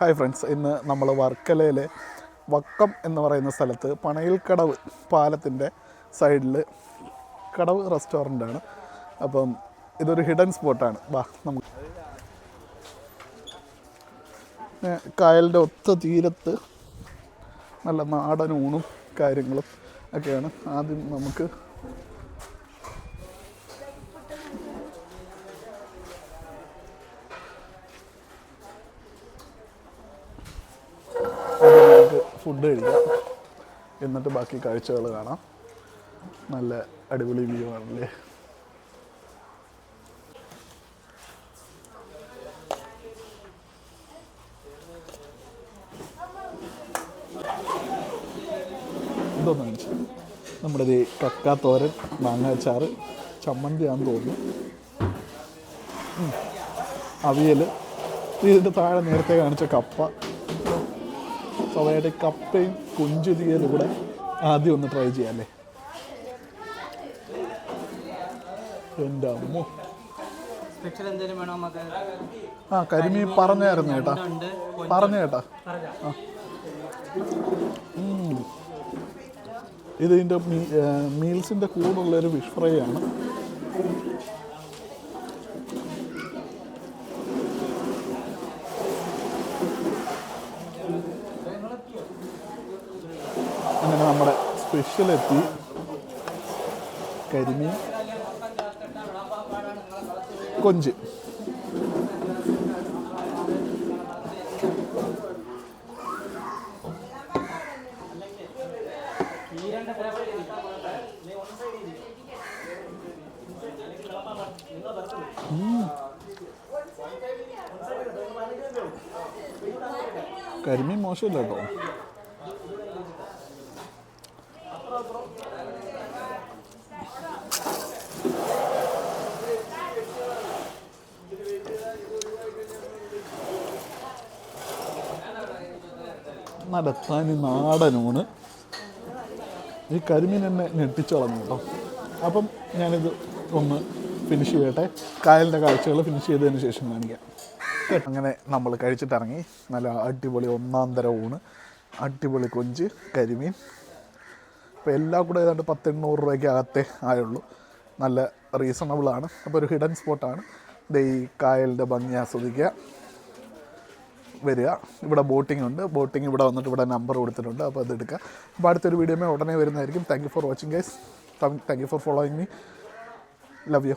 Hi friends ഇന്ന് നമ്മൾ വർക്കലയിലെ വക്കം എന്ന് പറയുന്ന സ്ഥലത്ത് പണയിൽ കടവ് പാലത്തിന്റെ സൈഡിൽ കടവ് റെസ്റ്റോറന്റാണ് അപ്പം ഇതൊരു ഹിഡൻ സ്പോട്ടാണ് വാ നമുക്ക് കായലിന്റെ ഒത്ത തീരത്ത് നല്ല നാടൻ ഊണും കാര്യങ്ങളും ഒക്കെയാണ്. ആദ്യം നമുക്ക് ആദ്യം നമുക്ക് ഫുഡ് കഴിക്കാം. എന്നിട്ട് ബാക്കി കാഴ്ചകൾ കാണാം. നല്ല അടിപൊളി വ്യൂ ആണല്ലേ? ഇതൊന്നും നമ്മുടെ ഈ കക്കാത്തോരൻ മാങ്ങാച്ചാറ് ചമ്മന്തിയാന്ന് തോന്നുന്നു. അവിയൽ ഇതിന്റെ താഴെ നേരത്തെ കാണിച്ച കപ്പ. സ്വാഭാവികമായിട്ട് കപ്പയും കുഞ്ചുതിയലും കൂടെ ആദ്യം ഒന്ന് ട്രൈ ചെയ്യാം അല്ലേ എന്റെ അമ്മോ ആ കരിമീൻ പറഞ്ഞായിരുന്നു കേട്ടാ. പറഞ്ഞു കേട്ടാ ഇതിന്റെ മീൽസിന്റെ കൂടുള്ളൊരു ഫിഷ് ഫ്രൈ ആണ്. അങ്ങനെ നമ്മുടെ സ്പെഷ്യൽ എത്തി കരിമീൻ. കൊഞ്ച്. കരിമീൻ മോശമില്ല കേട്ടോ. നല്ല തനി നാടനൂണ്. ഈ കരിമീൻ എന്നെ ഞെട്ടിച്ചു കളഞ്ഞു കേട്ടോ. അപ്പം ഞാനിത് ഒന്ന് ഫിനിഷ് ചെയ്യട്ടെ. കായലിന്റെ കാഴ്ചകൾ ഫിനിഷ് ചെയ്തതിന് ശേഷം കാണിക്കാം. അങ്ങനെ നമ്മൾ കഴിച്ചിട്ടിറങ്ങി. നല്ല അടിപൊളി ഒന്നാം തരം ഊണ്. അടിപൊളി കൊഞ്ച് കരിമീൻ. അപ്പോൾ എല്ലാം കൂടെ ഏതാണ്ട് പത്തെണ്ണൂറ് രൂപയ്ക്ക് അകത്തേ ആയുള്ളൂ. നല്ല റീസണബിൾ ആണ്. അപ്പോൾ ഒരു ഹിഡൻ സ്പോട്ടാണ് ഈ കായലിന്റെ ഭംഗി ആസ്വദിക്കുക. വരിക. ഇവിടെ ബോട്ടിംഗ് ഉണ്ട്. ബോട്ടിംഗ് ഇവിടെ വന്നിട്ട് ഇവിടെ നമ്പർ കൊടുത്തിട്ടുണ്ട്. അപ്പോൾ അത് എടുക്കുക. അപ്പോൾ അടുത്തൊരു വീഡിയോ ഉടനെ വരുന്നതായിരിക്കും. Thank you for watching guys thank you for following me love you